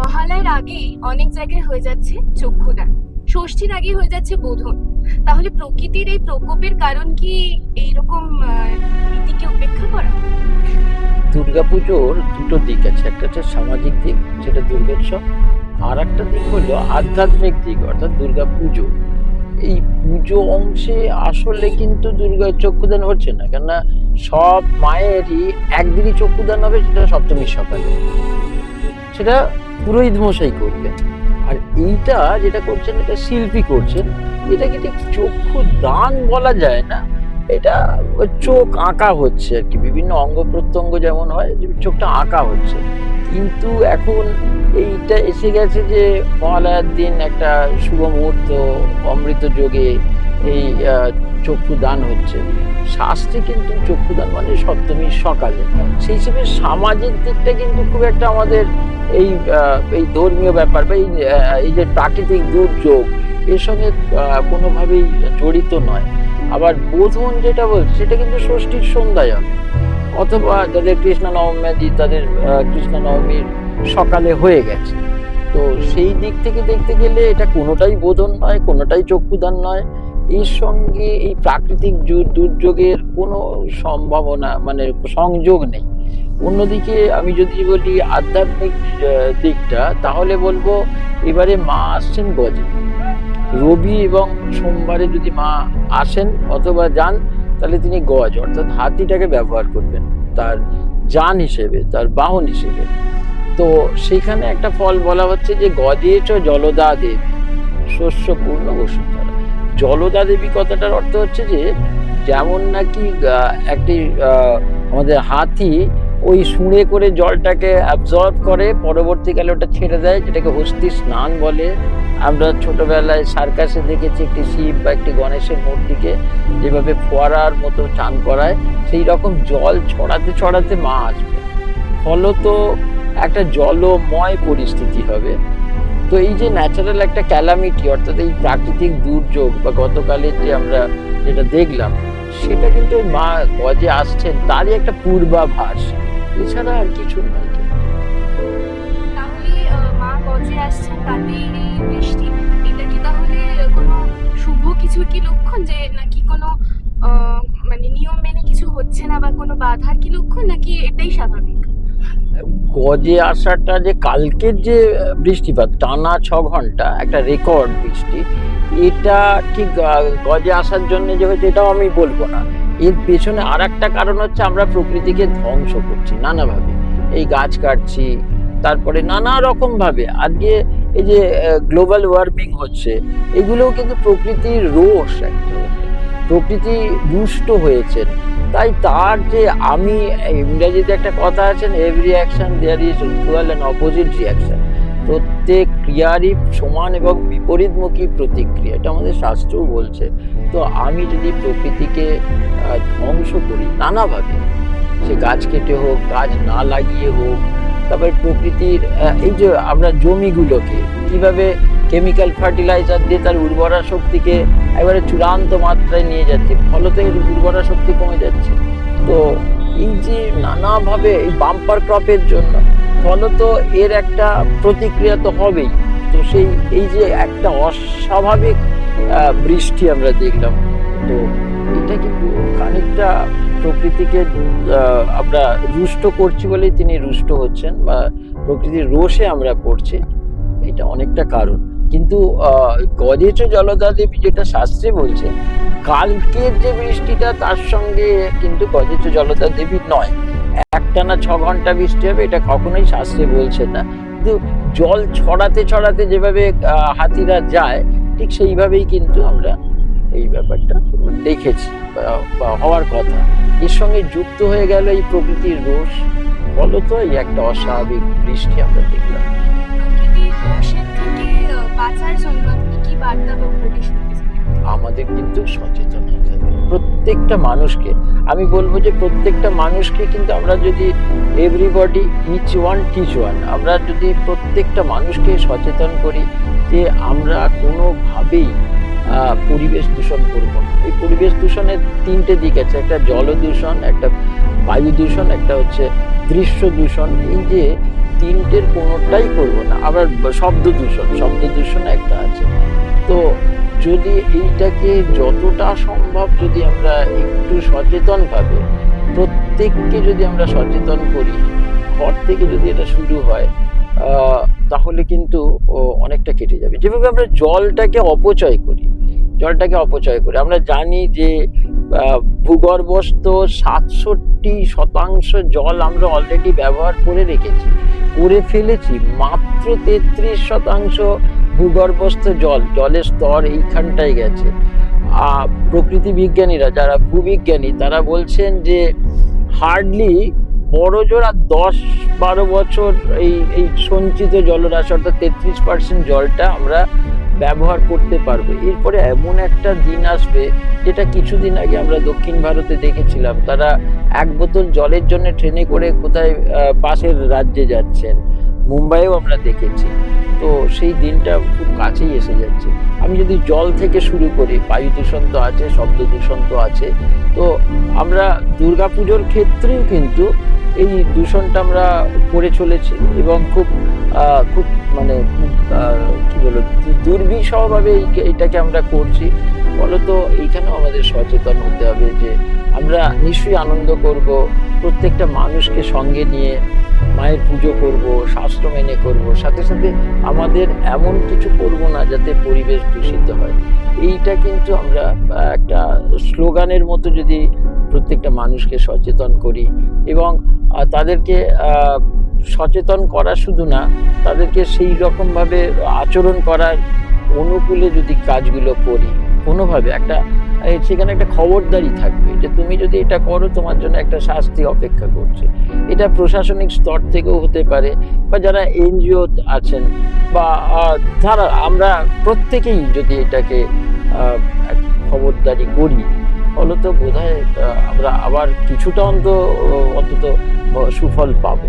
মহালয়ের আগেই অনেক জায়গায় হয়ে যাচ্ছে চক্ষুদান। ষষ্ঠীর আগে হয়ে যাচ্ছে বোধন। তাহলে প্রকৃতির এই প্রকোপের কারণ কি এইরকম নীতিকে উপেক্ষা করা? দুর্গাপুজোর দুটো দিক আছে। একটা হচ্ছে সামাজিক দিক যেটা দুর্গোৎসব। আর একটা দিক হলো আধ্যাত্মিক দিক, অর্থাৎ দুর্গা পুজো এই পুজো অংশে আসলে কিন্তু দুর্গা চক্ষুদান হচ্ছে না। কেননা সব মায়েরই একদিনই চক্ষুদান হবে, সেটা সপ্তমীর সকালে। সেটা পুরোহিত মশাই করবেন। আর এইটা যেটা করছেন, এটা শিল্পী করছেন, এটাকে ঠিক চক্ষু দান বলা যায় না। এটা চোখ আঁকা হচ্ছে আর কি, বিভিন্ন অঙ্গ প্রত্যঙ্গ যেমন হয় চোখটা আঁকা হচ্ছে। কিন্তু এখন এইটা এসে গেছে যে মহালয়ার দিন একটা শুভ মুহূর্ত, অমৃত যোগে এই আহ, চক্ষু দান হচ্ছে। শাস্ত্রে কিন্তু চক্ষু দান মানে সপ্তমীর সকালে। সেই হিসেবে সামাজিক দিকটা কিন্তু খুব একটা আমাদের এই এই ধর্মীয় ব্যাপার বা এই যে প্রাকৃতিক দুর্যোগ এর সঙ্গে কোনোভাবেই জড়িত নয়। আবার বোধন যেটা বলছে সেটা কিন্তু ষষ্ঠীর সন্ধ্যায় অথবা যাদের কৃষ্ণ নবমী তাদের কৃষ্ণ নবমীর সকালে হয়ে গেছে। তো সেই দিক থেকে দেখতে গেলে এটা কোনোটাই বোধন নয় কোনোটাই চক্ষুদান নয়। এর সঙ্গে এই প্রাকৃতিক দুর্যোগের কোনো সম্ভাবনা মানে সংযোগ নেই। অন্যদিকে আমি যদি বলি আধ্যাত্মিক দিকটা, তাহলে বলব এবারে মা আসছেন গজে রবি এবং সোমবারে যদি মা আসেন অথবা যান, তাহলে তিনি গজ, অর্থাৎ হাতিটাকে ব্যবহার করবেন, তার যান হিসেবে, তার বাহন হিসেবে। তো সেখানে একটা ফল বলা হচ্ছে যে গজে চ জলদা দেবী, শস্য পূর্ণ বসুন্ধরা। জলদা দেবী কথাটার অর্থ হচ্ছে যে, যেমন নাকি একটি আমাদের হাতি ওই শুঁড়ে করে জলটাকে অ্যাবজর্ব করে, পরবর্তীকালে ওটা ছেড়ে দেয়, যেটাকে হস্তি স্নান বলে। আমরা ছোটবেলায় সার্কাসে দেখেছি একটি শিব বা একটি গণেশের মূর্তিকে যেভাবে ফোয়ারার মতো চান করায়, সেই রকম জল ছড়াতে ছড়াতে মা আসবে। ফলত একটা জলময় পরিস্থিতি হবে। তো এই যে ন্যাচারাল একটা ক্যালামিটি অর্থাৎ এই প্রাকৃতিক দুর্যোগ বা গতকালের যে আমরা যেটা দেখলাম, সেটা কিন্তু মা গজে আসছেন, তারই একটা পূর্বাভাস। এছাড়া আর কিছু নয় কিছুর কি লক্ষণ যে নাকি কোনো মানে নিয়ম মেনে কিছু হচ্ছে না বা কোনো বাধার কি লক্ষণ, নাকি এটাই স্বাভাবিক? গজে আসাটা যে কালকের যে বৃষ্টিপাত, টানা ছ ঘণ্টা, একটা রেকর্ড বৃষ্টি, এটা ঠিক গজে আসার জন্য যে হয়েছে এটাও আমি বলব না। এর পেছনে আর একটা কারণ হচ্ছে আমরা প্রকৃতিকে ধ্বংস করছি নানাভাবে। এই গাছ কাটছি, তারপরে নানা রকম ভাবে আজকে এই যে গ্লোবাল ওয়ার্মিং হচ্ছে, এগুলোও কিন্তু প্রকৃতির রোষ একটা। প্রকৃতি দুষ্ট হয়েছে তাই তার যে আমি ইংরেজিতে একটা কথা আছেন every action there is equal and opposite reaction প্রত্যেক ক্রিয়ারই সমান এবং বিপরীতমুখী প্রতিক্রিয়া, এটা আমাদের শাস্ত্রও বলছে। তো আমি যদি প্রকৃতিকে ধ্বংস করি নানাভাবে, সে গাছ কেটে হোক, গাছ না লাগিয়ে হোক, তারপরে প্রকৃতির এই যে আমরা জমিগুলোকে কীভাবে কেমিক্যাল ফার্টিলাইজার দিয়ে তার উর্বরা শক্তিকে একেবারে চূড়ান্ত মাত্রায় নিয়ে যাচ্ছে। ফলত এর উর্বরা শক্তি কমে যাচ্ছে। তো এই যে নানাভাবে এই বাম্পার ক্রপের জন্য ফলত এর একটা প্রতিক্রিয়া তো হবেই। তো সেই, এই যে একটা অস্বাভাবিক বৃষ্টি আমরা দেখলাম। তো এটা কিন্তু খানিকটা প্রকৃতিকে আমরা রুষ্ট করছি বলেই তিনি রুষ্ট হচ্ছেন বা প্রকৃতির রোষে আমরা পড়ছি। এটা অনেকটা কারণ। কিন্তু গজেচ জলদা দেবী যেটা শাস্ত্রে বলছে, কালকের যে বৃষ্টিটা তার সঙ্গে কিন্তু গজেচ জলদা দেবী নয়। একটানা ছ ঘণ্টা বৃষ্টি হবে, এটা কখনোই শাস্ত্রে বলছে না। কিন্তু জল ছড়াতে ছড়াতে যেভাবে হাতিরা যায়, ঠিক সেইভাবেই কিন্তু আমরা এই ব্যাপারটা দেখেছি হওয়ার কথা। এর সঙ্গে যুক্ত হয়ে গেল এই প্রকৃতির রোষ। ফলত এই একটা অস্বাভাবিক বৃষ্টি আমরা দেখলাম। কি বার্তা আমাদের কিন্তু সচেতন হতে হবে। প্রত্যেকটা মানুষকে, আমি বলব যে প্রত্যেকটা মানুষকে কিন্তু আমরা যদি everybody each one teach one আমরা যদি প্রত্যেকটা মানুষকে সচেতন করি যে আমরা কোনোভাবেই পরিবেশ দূষণ করব না। এই পরিবেশ দূষণের তিনটে দিক আছে, একটা জল দূষণ একটা বায়ু দূষণ একটা হচ্ছে দৃশ্য দূষণ। এই যে তিনটের কোনোটাই করব না। আবার শব্দ দূষণ শব্দ দূষণ একটা আছে। তো যদি এইটাকে যতটা সম্ভব যদি আমরা একটু সচেতনভাবে, প্রত্যেককে যদি আমরা সচেতন করি, ঘর থেকে যদি এটা শুরু হয় তাহলে কিন্তু অনেকটা কেটে যাবে। যেভাবে আমরা জলটাকে অপচয় করি, জলটাকে অপচয় করি, আমরা জানি যে ভূগর্ভস্থ সাতষট্টি শতাংশ জল আমরা অলরেডি ব্যবহার করে রেখেছি। করে ফেলেছি। মাত্র তেত্রিশ শতাংশ ভূগর্ভস্থ জল। জলের স্তর এইখানটায় গেছে। প্রকৃতি বিজ্ঞানীরা যারা ভূবিজ্ঞানী, তারা বলছেন যে হার্ডলি বড় জোড়া দশ বারো বছর এই এই সঞ্চিত জলরাশি অর্থাৎ তেত্রিশ পার্সেন্ট জলটা আমরা ব্যবহার করতে পারব। এরপরে এমন একটা দিন আসবে, যেটা কিছুদিন আগে আমরা দক্ষিণ ভারতে দেখেছিলাম। তারা এক বোতল জলের জন্য ট্রেনে করে কোথায় পাশের রাজ্যে যাচ্ছেন। মুম্বাইও আমরা দেখেছি। তো সেই দিনটা খুব কাছেই এসে যাচ্ছে। আমি যদি জল থেকে শুরু করি, বায়ু দূষণ তো আছে, শব্দ দূষণ তো আছে। তো আমরা দুর্গাপুজোর ক্ষেত্রেও কিন্তু এই দূষণটা আমরা করে চলেছি এবং খুব খুব মানে কি বলব, দুর্বিষহভাবে এইটাকে আমরা করছি। ফলত এইখানেও আমাদের সচেতন হতে হবে যে আমরা নিশ্চয়ই আনন্দ করব, প্রত্যেকটা মানুষকে সঙ্গে নিয়ে মায়ের পুজো করব, শাস্ত্র মেনে করব, সাথে সাথে আমাদের এমন কিছু করব না যাতে পরিবেশ দূষিত হয়। এইটা কিন্তু আমরা একটা স্লোগানের মতো যদি প্রত্যেকটা মানুষকে সচেতন করি এবং তাদেরকে সচেতন করা শুধু না, তাদেরকে সেই রকমভাবে আচরণ করার অনুকূলে যদি কাজগুলো করি, কোনোভাবে একটা সেখানে একটা খবরদারি থাকবে যে তুমি যদি এটা করো, তোমার জন্য একটা শাস্তি অপেক্ষা করছে। এটা প্রশাসনিক স্তর থেকেও হতে পারে বা যারা এনজিও আছেন বা যারা আমরা প্রত্যেকেই যদি এটাকে খবরদারি করি ফলত বোধ আমরা আবার কিছুটা অন্তত অন্তত সুফল পাবো।